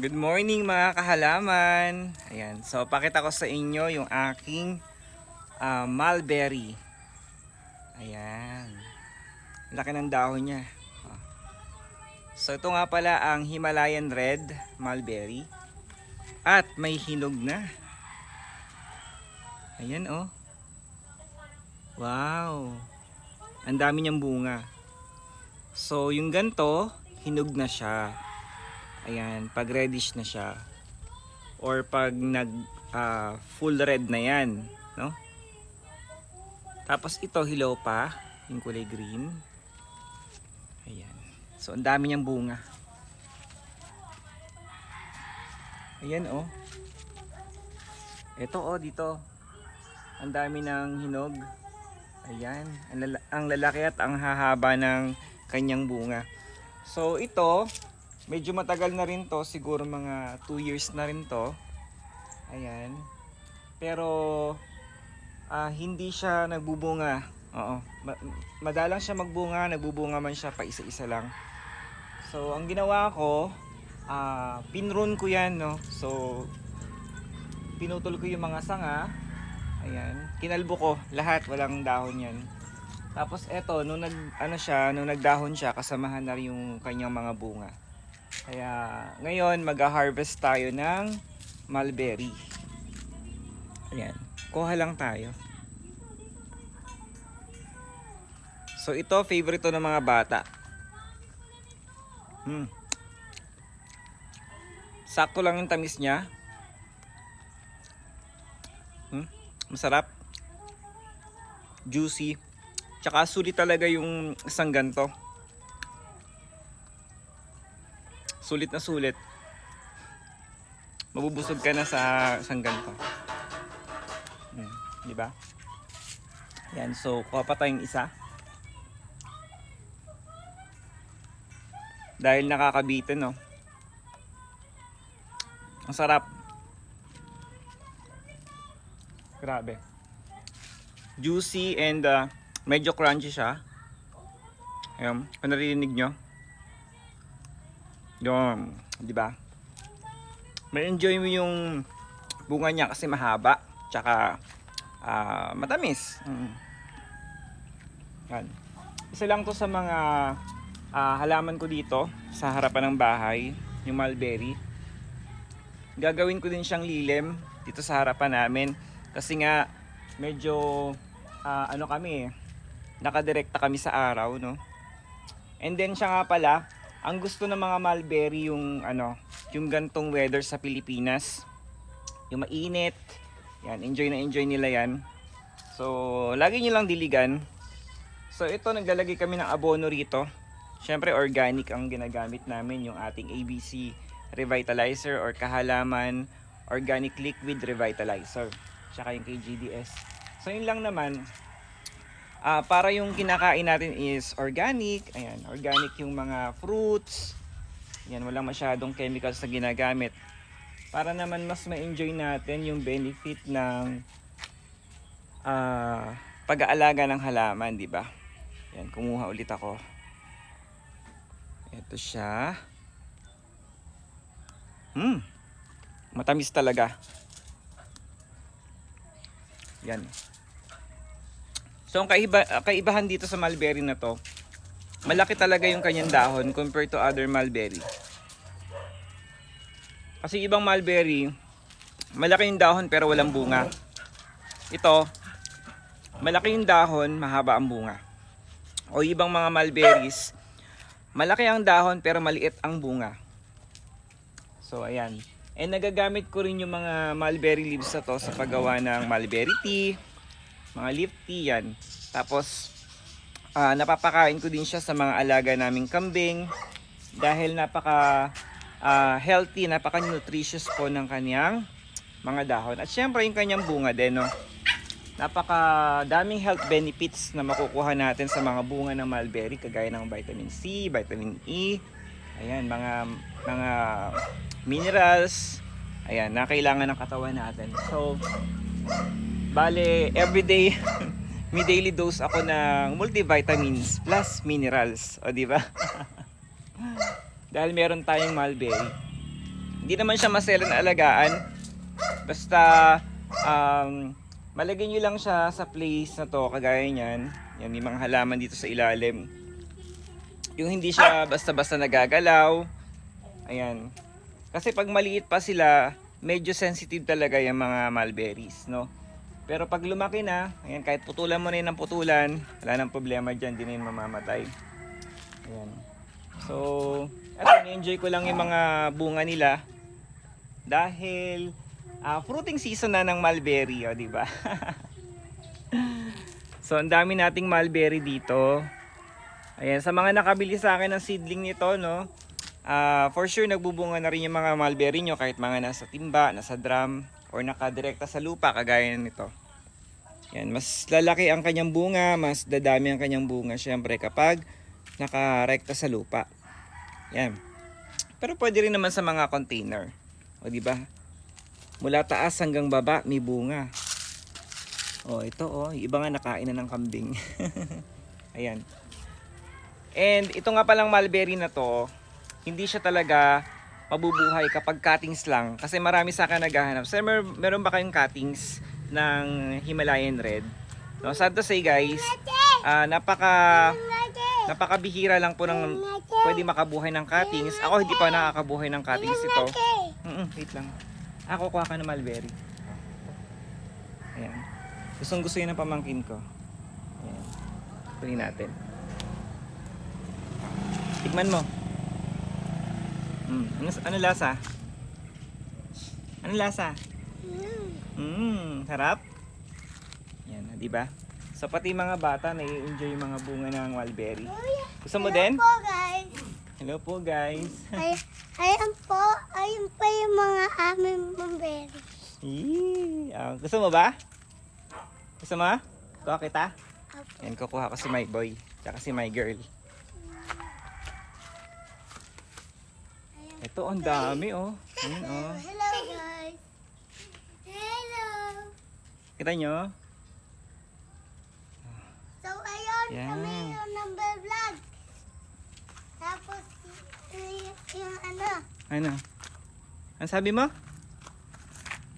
Good morning mga kahalaman. Ayan, so pakita ko sa inyo yung aking ah, mulberry. Ayan. Laki ng dahon niya. So ito nga pala ang Himalayan Red Mulberry. At may hinog na. Ayan oh. Wow. Ang dami niyang bunga. So yung ganto, hinog na siya. Ayan, pag reddish na siya. Or pag nag ah, full red na yan, no? Tapos ito hilaw pa, yung kulay green. Ayan. So ang dami niyang bunga. Ayan oh. Ito oh dito. Ang dami ng hinog. Ayan, ang, lala- ang lalaki at ang hahaba ng kanyang bunga. So ito, medyo matagal na rin to, siguro mga 2 years na rin to. Ayan. Pero ah, hindi siya nagbubunga. Oo. Ma- madalang siya magbunga, nagbubunga man siya pa isa-isa lang. So ang ginawa ko, ah pinrun ko 'yan, no. So pinutol ko yung mga sanga. Ayan, kinalbo ko lahat, walang dahon 'yan. Tapos eto, nung nag ano siya, nung nagdahon siya, kasamahan na rin yung kanyang mga bunga. Kaya ngayon mag-harvest tayo ng mulberry. Ayan, kuha lang tayo. So ito favorite to ng mga bata. Hmm. Sakto lang yung tamis niya. Hmm? Masarap. Juicy. Tsaka sulit talaga yung isang ganto. Sulit na sulit. Mabubusog ka na sa isang ganto. Hmm, di ba? Yan, so kuha pa tayong isa. Dahil nakakabitin, no? Ang sarap. Grabe. Juicy and uh, medyo crunchy siya. Ayan, kung narinig nyo. Yung, di ba? May enjoy mo yung bunga niya kasi mahaba. Tsaka, ah, matamis. Mm. Yan. Isa lang to sa mga ah, halaman ko dito sa harapan ng bahay, yung mulberry. Gagawin ko din siyang lilim dito sa harapan namin kasi nga medyo ah, ano kami, nakadirekta kami sa araw, no? And then siya nga pala, ang gusto ng mga mulberry yung ano, yung gantong weather sa Pilipinas. Yung mainit. Yan, enjoy na enjoy nila yan. So, lagi nyo lang diligan. So, ito naglalagay kami ng abono rito. Siyempre, organic ang ginagamit namin, yung ating ABC Revitalizer or kahalaman Organic Liquid Revitalizer. Tsaka yung kay GDS. So, yun lang naman. Ah, para yung kinakain natin is organic. Ayan, organic yung mga fruits. Yan, walang masyadong chemicals na ginagamit. Para naman mas ma-enjoy natin yung benefit ng ah, pag-aalaga ng halaman, di ba? Yan, kumuha ulit ako. Ito siya. Hmm. Matamis talaga. Yan. So, ang kaiba, kaibahan dito sa mulberry na to, malaki talaga yung kanyang dahon compared to other mulberry. Kasi ibang mulberry, malaki yung dahon pero walang bunga. Ito, malaki yung dahon, mahaba ang bunga. O ibang mga mulberries, malaki ang dahon pero maliit ang bunga. So, ayan. And nagagamit ko rin yung mga mulberry leaves na to sa paggawa ng mulberry tea, mga tea yan. Tapos, ah, napapakain ko din siya sa mga alaga naming kambing dahil napaka ah, healthy, napaka nutritious po ng kanyang mga dahon. At syempre yung kanyang bunga din, no? Napaka daming health benefits na makukuha natin sa mga bunga ng mulberry kagaya ng vitamin C, vitamin E, ayan, mga mga minerals, ayan, na kailangan ng katawan natin. So, bale, everyday, may daily dose ako ng multivitamins plus minerals. O, di ba? Dahil meron tayong mulberry. Hindi naman siya masela na alagaan. Basta, um, malagay nyo lang siya sa place na to, kagaya niyan. Yan, may mga halaman dito sa ilalim. Yung hindi siya basta-basta nagagalaw. Ayan. Kasi pag maliit pa sila, medyo sensitive talaga yung mga mulberries, no? Pero pag lumaki na, ayan, kahit putulan mo na yun ng putulan, wala nang problema dyan, di na yun mamamatay. Ayan. So, eto, enjoy ko lang yung mga bunga nila. Dahil, ah, fruiting season na ng mulberry, o, di ba? so, ang dami nating mulberry dito. Ayan, sa mga nakabili sa akin ng seedling nito, no, ah, for sure nagbubunga na rin yung mga mulberry nyo kahit mga nasa timba, nasa drum, or nakadirekta sa lupa, kagaya nito. Yan, mas lalaki ang kanyang bunga, mas dadami ang kanyang bunga syempre kapag nakarekta sa lupa. Yan. Pero pwede rin naman sa mga container. O di ba? Mula taas hanggang baba may bunga. O ito oh, yung iba nga nakain na ng kambing. Ayan. And ito nga palang mulberry na to, hindi siya talaga mabubuhay kapag cuttings lang. Kasi marami sa akin naghahanap. Sir, mer- meron ba kayong cuttings ng Himalayan Red? No, sad to say guys, ah, napaka napakabihira lang po ng pwede makabuhay ng cuttings. Ako hindi pa nakakabuhay ng cuttings ito. Mm wait lang. Ako kuha ka ng mulberry. Ayan. Gustong gusto yun ng pamangkin ko. Ayan. Kunin natin. Tikman mo. Mm, ano, ano lasa? Ano lasa? Mm, sarap. Yan, di ba? So pati mga bata nai-enjoy yung mga bunga ng mulberry. Gusto mo din? po guys. Hello po guys. Ay, ayan po. Ayun pa yung mga aming bumbero. Yee! Ah, gusto mo ba? Gusto mo? Kuha kita? Apo. Yan, kukuha ko si my boy. Tsaka si my girl. Ito, ang dami oh. Ayan oh. Hello guys. Hello. Kita nyo? So ayun, Yan. kami yung number vlog. Tapos y- yung ano, Ano? Ano sabi mo?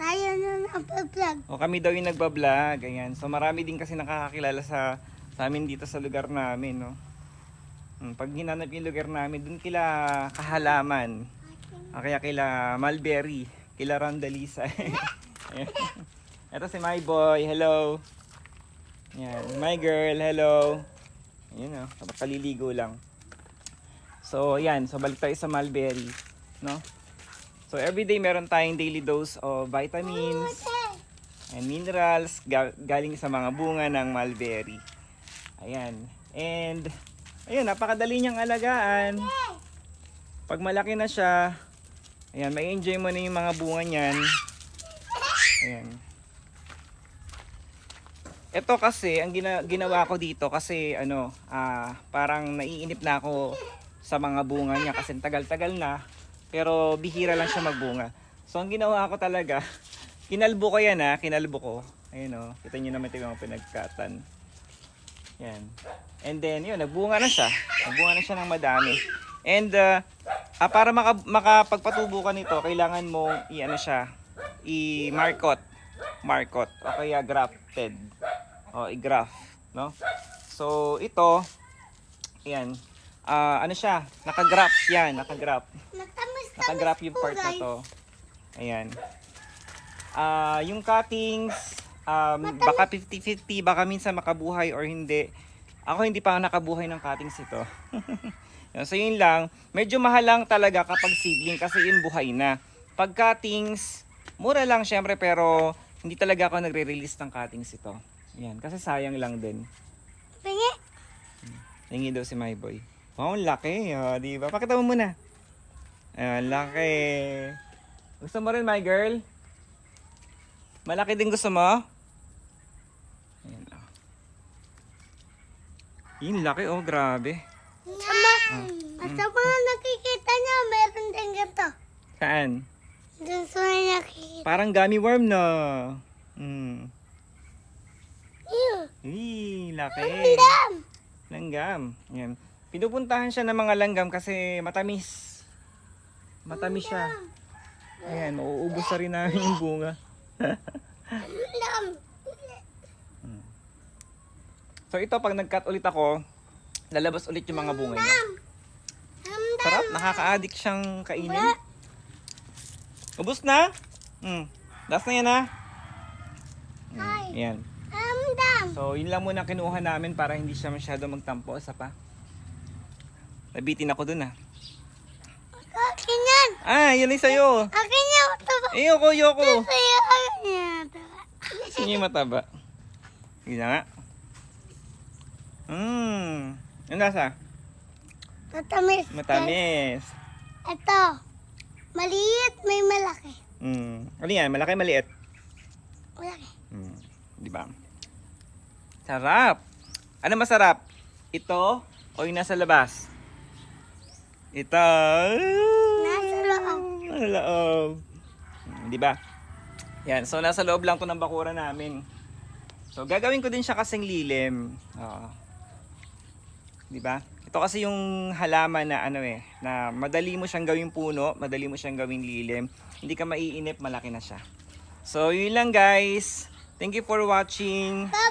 tayo yung number vlog. O kami daw yung nagbablog. Ayan. So marami din kasi nakakakilala sa, sa amin dito sa lugar namin. No? Hmm, Pag hinanap yung lugar namin, dun kila kahalaman. Ah, kaya kila Mulberry. Kila Randalisa. Ayan. Ito si my boy. Hello. Yan. My girl. Hello. Ayun. Oh, kaliligo lang. So, yan. So, balik tayo sa Mulberry. No? So, everyday meron tayong daily dose of vitamins and minerals ga- galing sa mga bunga ng mulberry. Ayan. And, ayun, napakadali niyang alagaan. Pag malaki na siya, ayan, may enjoy mo na yung mga bunga niyan. Ayan. Ito kasi, ang gina- ginawa ko dito kasi ano, ah, parang naiinip na ako sa mga bunga niya kasi tagal-tagal na. Pero bihira lang siya magbunga. So ang ginawa ko talaga, kinalbo ko yan ha, kinalbo ko. Ayun o, kita nyo naman yung pinagkatan. Yan. And then, yun, nagbunga na siya. Nagbunga na siya ng madami. And, uh, ah, para maka, makapagpatubo ka nito, kailangan mo i-ano siya, i-markot. Markot. O kaya grafted. O, i-graft. No? So, ito, yan. Ah, ano siya? Nakagraft yan. Nakagraft. Natamis Nakagrap yung part na to. Ayan. Ah, yung cuttings, um, baka 50-50, baka minsan makabuhay or hindi. Ako hindi pa nakabuhay ng cuttings ito. So yun lang, medyo mahal lang talaga kapag seedling kasi yun buhay na. Pag cuttings, mura lang syempre pero hindi talaga ako nagre-release ng cuttings ito. Yan, kasi sayang lang din. Pingi. Hingi daw si my boy. Wow, ang laki. Oh, di ba? Pakita mo muna. Ayan, laki. Gusto mo rin, my girl? Malaki din gusto mo? Ayan, oh. Yung laki, oh, grabe. Sama, sa mga nakikita niya, meron din ganito. Saan? Doon sa nakikita. Parang gummy worm, no? Hmm. Ew. Ih, laki. Dam. Langgam. Yan. Pinupuntahan siya ng mga langgam kasi matamis. Matamis siya. Ayan, mauubos na rin namin yung bunga. So ito, pag nag-cut ulit ako, lalabas ulit yung mga bunga niya. Sarap, nakaka-addict siyang kainin. Ubus na? Hmm. Last na yan ha? Hmm. Ay. So, yun lang muna kinuha namin para hindi siya masyado magtampo. Isa pa. Nabitin ako dun ah. Akin yan. Ah, yun ay sa'yo. Akin yan. Ito ba? Eh, yoko, yoko. Sa'yo. Akin yan. Yung mataba? Yun na nga. Mmm. Yung lasa? Matamis. Matamis. Ito. Maliit, may malaki. Mm. Ano yan? Malaki, maliit? Malaki. Mm. Di ba? Sarap. Ano masarap? Ito o yung nasa labas? Ito. Nasa loob. Nasa loob. Mm, Di ba? Yan. So, nasa loob lang to ng bakura namin. So, gagawin ko din siya kasing lilim. Oo. Di ba? Ito kasi yung halaman na ano eh, na madali mo siyang gawing puno, madali mo siyang gawing lilim. Hindi ka maiinip, malaki na siya. So, yun lang guys. Thank you for watching Bye-bye.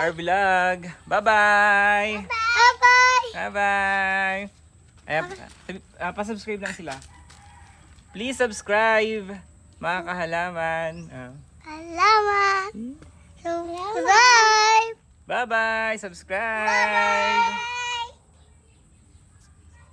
Our vlog. Bye-bye! Bye-bye. Bye-bye! Ayan, uh, pa-subscribe lang sila. Please subscribe, mga kahalaman. Ah. Salamat. Subscribe. Bye-bye! Subscribe!